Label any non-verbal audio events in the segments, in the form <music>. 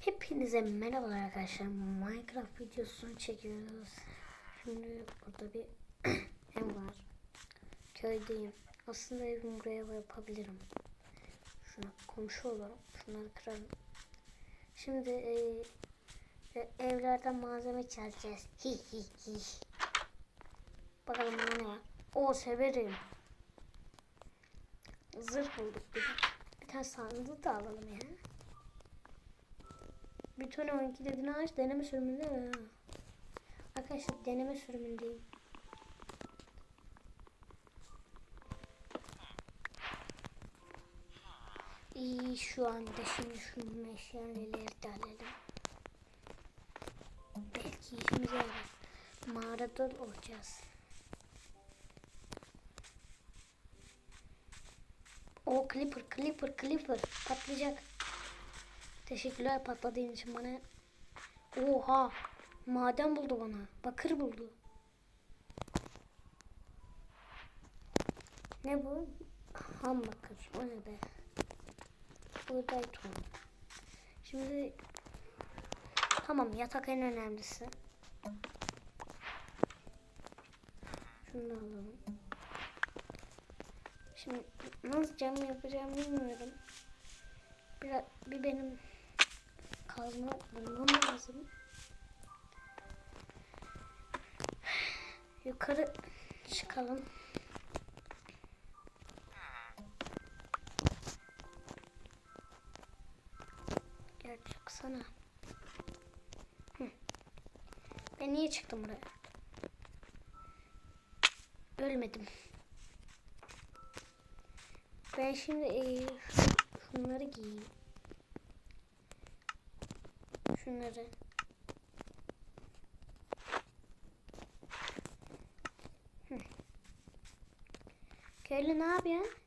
Hepinize merhabalar arkadaşlar. Minecraft videosunu çekiyoruz. Şimdi burada bir <clears throat> ev var. Köydeyim. Aslında evimi buraya yapabilirim. Şuna komşu olurum. Şunları kırarım. Şimdi e, e, evlerden malzeme çalacağız. Hi hi hi. Bakalım ne var. O severim. Zırh bulduk bir, bir tane sandığı da alalım ya. Tane 12 dediğini aç deneme sürümünde mi? Arkadaşlar deneme sürümündeyim. İyi şu anda şimdi şu meşaleleri de alalım. Belki işimize yarar. Mağarada olacağız. O Clipper, Clipper, Clipper patlayacak. Teşekkürler patladığın için bana. Oha! Maden buldu bana. Bakır buldu. Ne bu? Ham bakır. O ne be? Buğday tohumu. Şimdi tamam yatak en önemlisi. Şunu da alalım. Şimdi nasıl cam yapacağım bilmiyorum. Bir, bir benim kazma bulmam lazım. Yukarı çıkalım. Gel çıksana. Hı. Ben niye çıktım buraya? Ölmedim. Ben şimdi e, şunları giyeyim. Şunları. Hı. Ne yapıyor?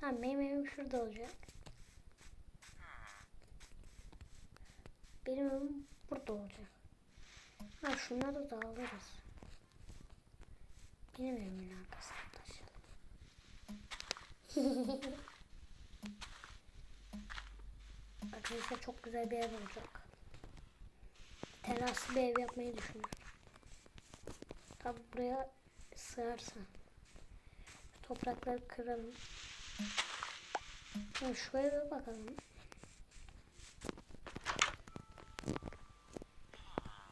Ha benim evim şurada olacak. Benim evim burada olacak. Ha şunları da alırız. Benim evimin arkasına taşıyalım. <laughs> Arkadaşlar çok güzel bir ev olacak. Teraslı bir ev yapmayı düşünüyorum. Tabi buraya sığarsa. Toprakları kıralım. Şimdi şu eve bakalım.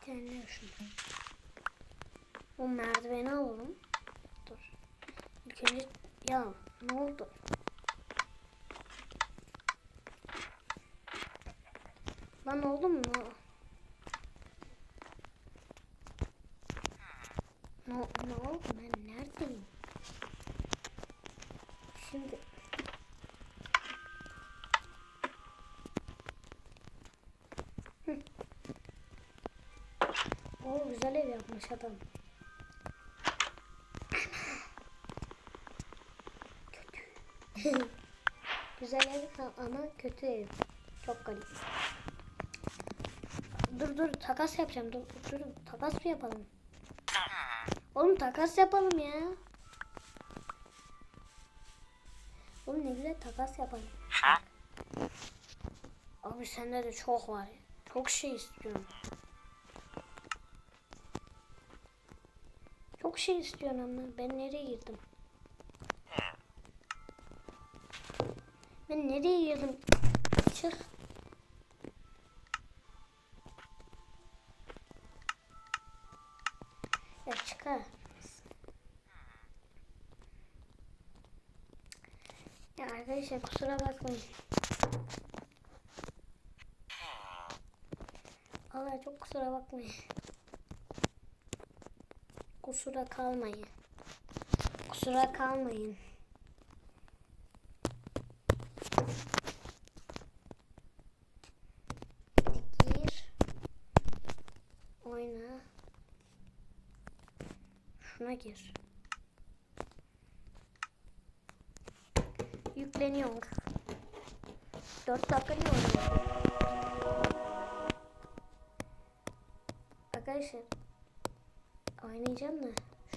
Kendine şunu. O merdiveni alalım. Dur. İlk önce ya ne oldu? Lan oğlum mu? Ne, ne oldu ben neredeyim? Şimdi. O güzel ev yapmış adam. Kötü. <laughs> güzel ev ama kötü ev. Çok garip. Dur dur takas yapacağım. Dur dur takas mı yapalım? Oğlum takas yapalım ya. Oğlum ne güzel takas yapalım. Abi sende de çok var. Çok şey istiyorum. Çok şey istiyorum ama ben nereye girdim? Ben nereye girdim? Çıkar. Ya arkadaşlar kusura bakmayın. Allah çok kusura bakmayın. Kusura kalmayın. Kusura kalmayın. Gir. Oyna. Şuna gir. Yükleniyor. 4 dakika diyor. Arkadaşlar oynayacağım da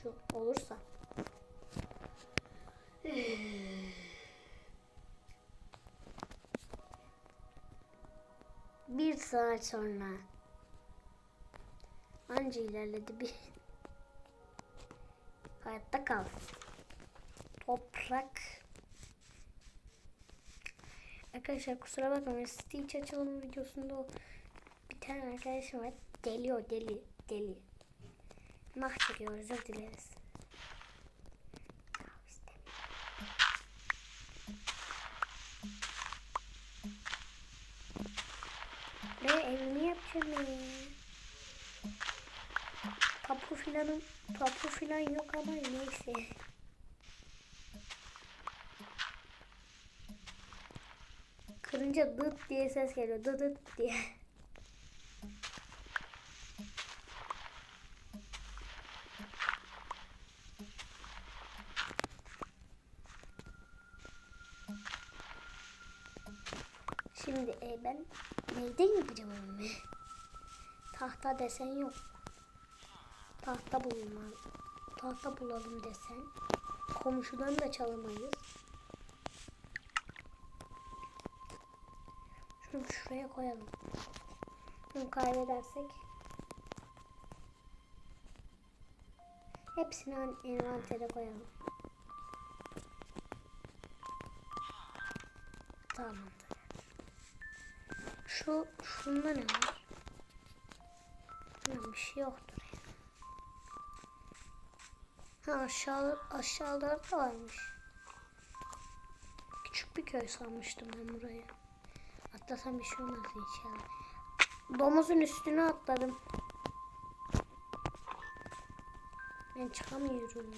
şu olursa. Bir saat sonra. Anca ilerledi bir. Hayatta kal. Toprak. Arkadaşlar kusura bakmayın. Stitch açılımı videosunda o bir tane arkadaşım var. Deli o deli. Deli. Nah çekiyor özür dileriz. Ve evimi yapacağım filanın tapu filan yok ama neyse. Kırınca dıt diye ses geliyor. Dıt dıt diye. Şimdi e, ben neyden yapacağım? Tahta desen yok. Tahta bulma. Tahta bulalım desen. Komşudan da çalamayız. Şunu şuraya koyalım. Bunu kaybedersek hepsini envantere koyalım. Tamamdır. Şu şunda ne var? Şunda bir şey yoktur ya. Ha aşağı aşağılarda varmış. Küçük bir köy sanmıştım ben burayı. Atlasam bir şey olmaz inşallah. Domuzun üstüne atladım. Ben çıkamıyorum.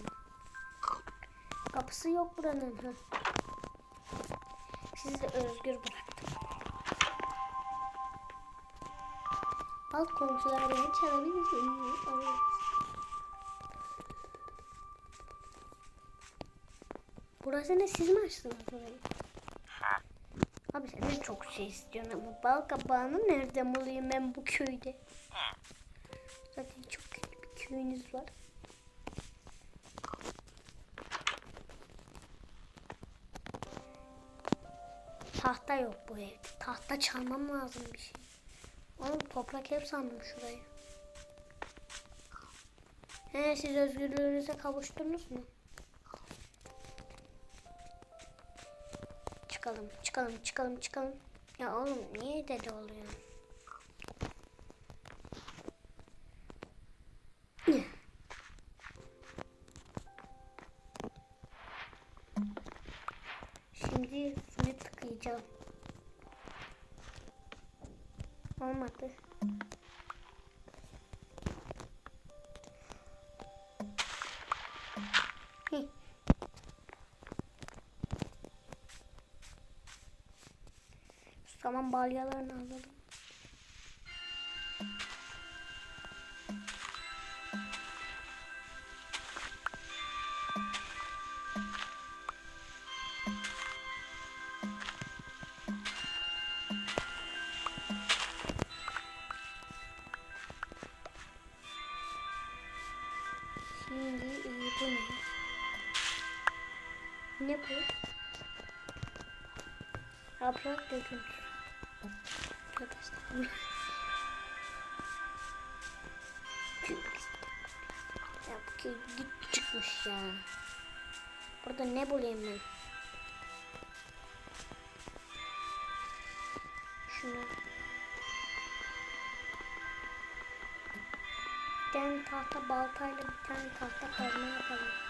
Kapısı yok buranın. Ha. Sizi de özgür bıraktım. Alt komşular beni çalabilir. Evet. Burası ne? Siz mi açtınız burayı? Abi sen de çok şey istiyorsun ama bal kabağını nereden bulayım ben bu köyde? Zaten çok kötü bir köyünüz var. Tahta yok bu evde. Tahta çalmam lazım bir şey. Oğlum toprak hep sandım şurayı. He siz özgürlüğünüze kavuştunuz mu? Çıkalım, çıkalım, çıkalım, çıkalım. Ya oğlum niye deli oluyor? Şimdi suyu tıkayacağım. Olmadı. Hih. Tamam balyalarını alalım. Şimdi iyi bu ne? Ne bu? Yaprak döküntü. Arkadaşlar. ya bu git çıkmış ya. Burada ne bulayım ben? Şunu. Bir tane tahta baltayla bir tane tahta kazma yapalım.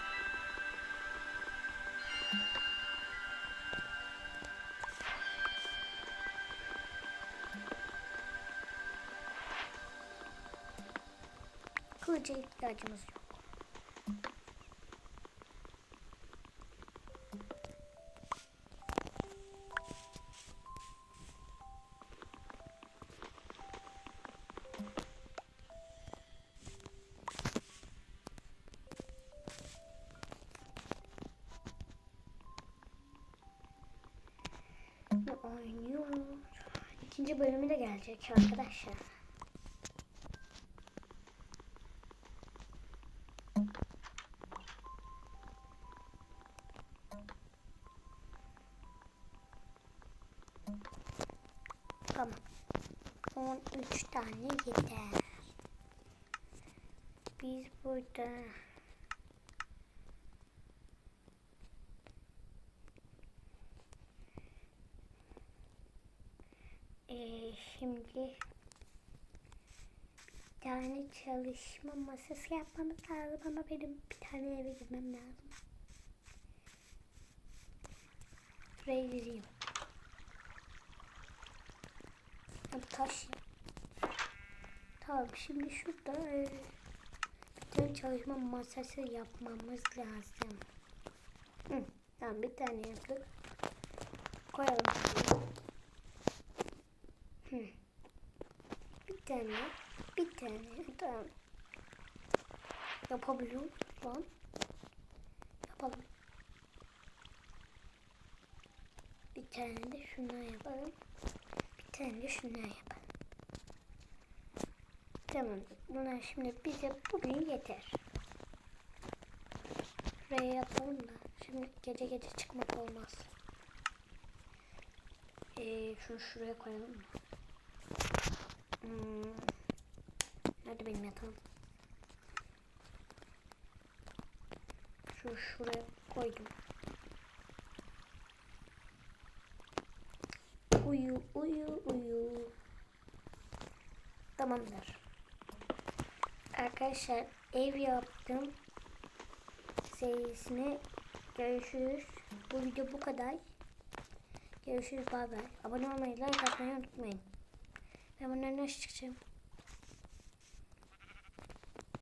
Kılıca ihtiyacımız yok. Ve oynuyoruz. İkinci bölümü de gelecek arkadaşlar. Tamam. Son üç tane yeter. Biz burada Ee, şimdi bir tane çalışma masası yapmamız lazım ama benim bir tane eve girmem lazım. Şuraya gireyim. Ya bu taş. Tamam şimdi şurada e, bir tane çalışma masası yapmamız lazım. Hı, tamam bir tane yaptık. Koyalım. Hı. Bir tane, bir tane, tamam. Yapabiliyor lan? Yapalım. Bir tane de şundan yapalım. Tane de şundan yapalım. Tamam. Bunlar şimdi bize bugün yeter. Şuraya yapalım da. Şimdi gece gece çıkmak olmaz. Ee, şunu şuraya koyalım mı? Hmm. Nerede benim yatağım? Şunu şuraya koydum. Uyu uyu uyu. Tamamdır. Arkadaşlar ev yaptım. Serisine görüşürüz. Bu video bu kadar. Görüşürüz bay bay. Abone olmayı, like atmayı unutmayın. Ben bunları nasıl çıkacağım?